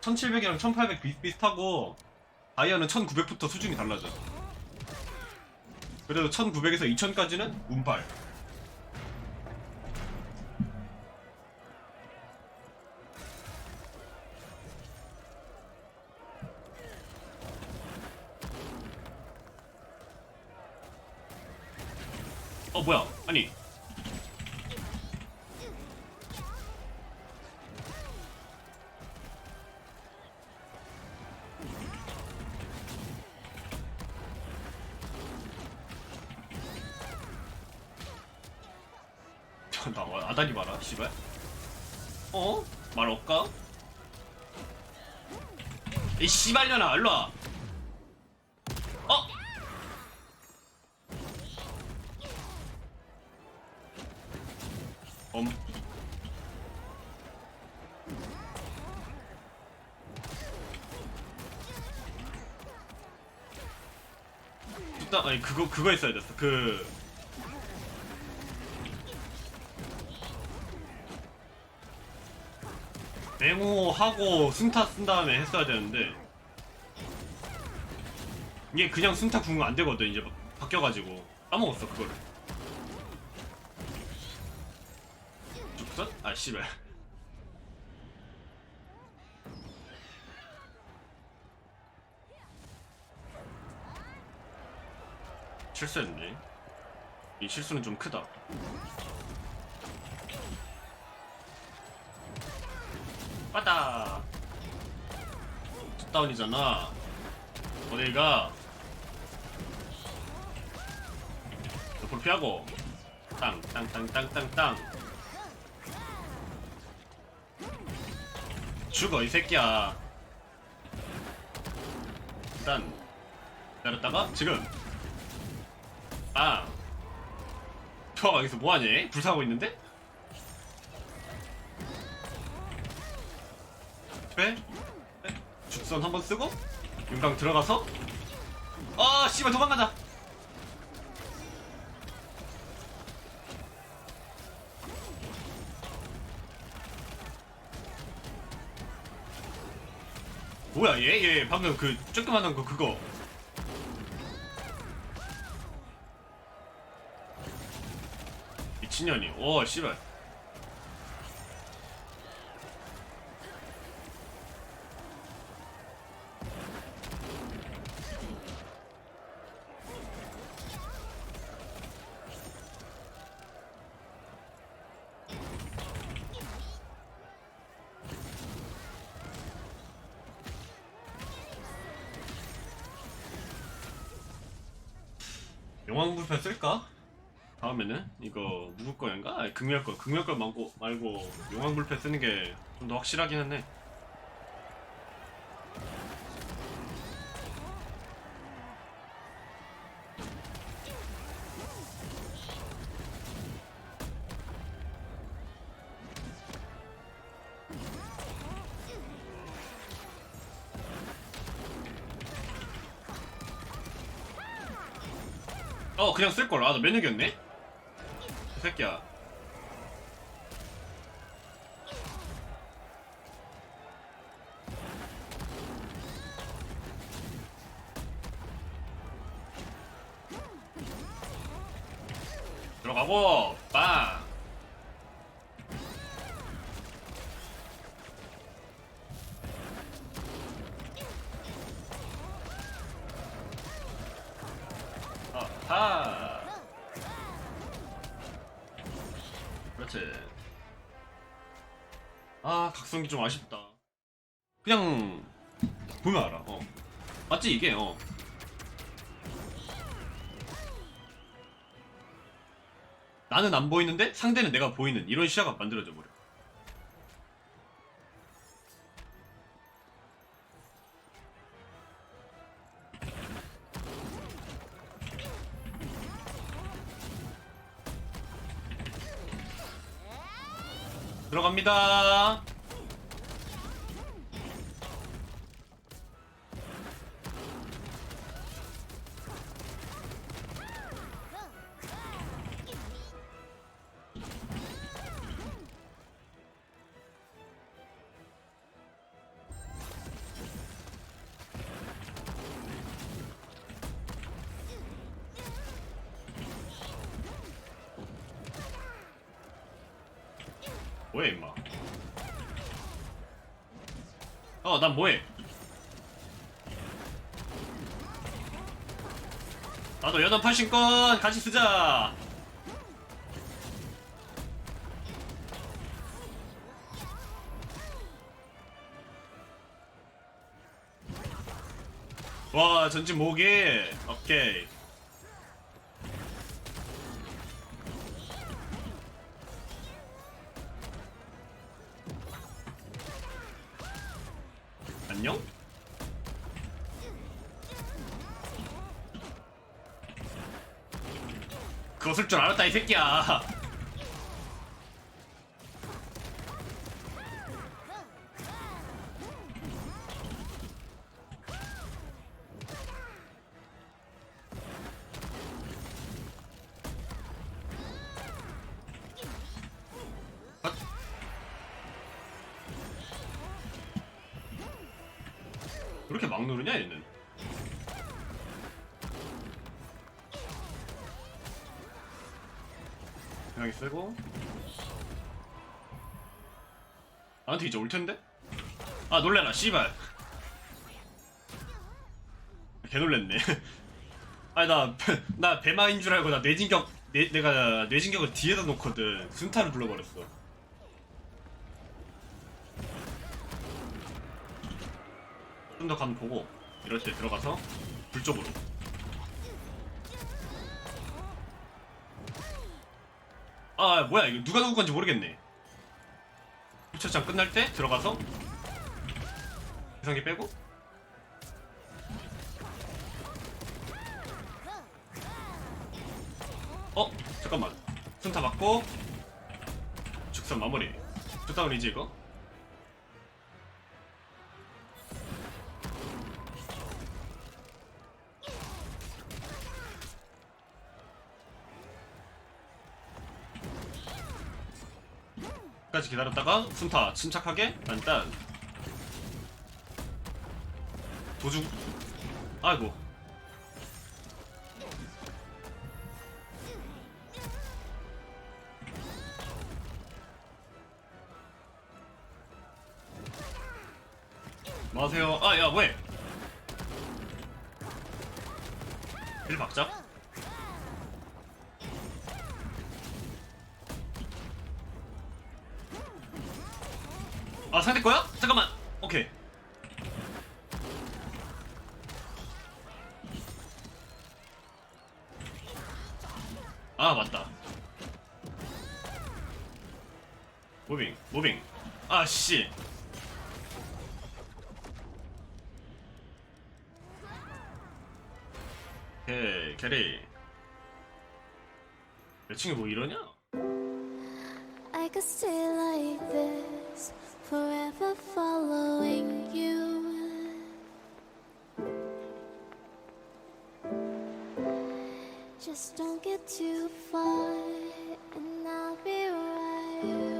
1700이랑 1800 비슷비슷하고 다이아는 1900부터 수준이 달라져. 그래도 1900에서 2000까지는 운빨 어 뭐야? 아니 나 와- 아다리 봐라 씨발 어? 말 없까? 이 씨발년아 일로와 어? 엄 일단 아니 그거 그거 했어야 됐어 그 메모하고 순타 쓴 다음에 했어야 되는데 이게 그냥 순타 구면 안 되거든 이제 바- 바뀌어가지고. 까먹었어 그거를. 죽선? 아 씨발. 실수했네. 이 실수는 좀 크다 빠다 다운이잖아. 어딜가? 옆으로 피하고. 땅땅땅땅땅땅. 죽어 이 새끼야. 일단 기다렸다가 지금. 빵. 저 여기서 뭐하니? 불사하고 있는데? 네? 네? 죽선 한번 쓰고 윤강 들어가서 아 씨발 도망가자 뭐야 얘? 얘 방금 그 조그만한 거 그거 미친년이 오 씨발 용왕불편 쓸까? 다음에는 이거 누구 거인가? 아니 극멸 거 극멸 거 말고 말고 용왕불편 쓰는 게 좀 더 확실하긴 하네. 어 그냥 쓸걸. 아나 면역이었네? 이 새끼야. 들어가고 빵 아하 그렇지. 아 각성기 좀 아쉽다. 그냥 보면 알아. 어. 맞지 이게? 어. 나는 안 보이는데 상대는 내가 보이는 이런 시야가 만들어져 버려 들어갑니다. 뭐해 임마? 어난 뭐해? 나도 연합 팔신권 같이 쓰자. 와 전진 모기? 오케이 안녕? 그거 쓸 줄 알았다 이 새끼야 왜 이렇게 막 누르냐 얘는? 그냥 쓰고. 나한테 이제 올 텐데? 아 놀래라 씨발. 개 놀랬네. 아니 나, 나 배마인 줄 알고 나 뇌진격 내, 내가 뇌진격을 뒤에다 놓거든. 순타를 불러버렸어 좀더감 보고 이럴 때 들어가서 불 쪽으로. 아 뭐야 이거 누가 누구 건지 모르겠네. 주차장 끝날 때 들어가서 이상기 빼고. 어 잠깐만. 순타 맞고. 죽선 마무리. 죽다운이지 이거 까지 기다렸다가 순타 침착하게 일단 도중 아이고. 마세요. 아 야 왜? 일 박자 아 상대 거야? 잠깐만. 오케이. 아 맞다. 무빙 무빙. 아씨. 오케이 캐리. 내 친구 뭐 이러냐? I could stay like this, Just don't get too far, and I'll be right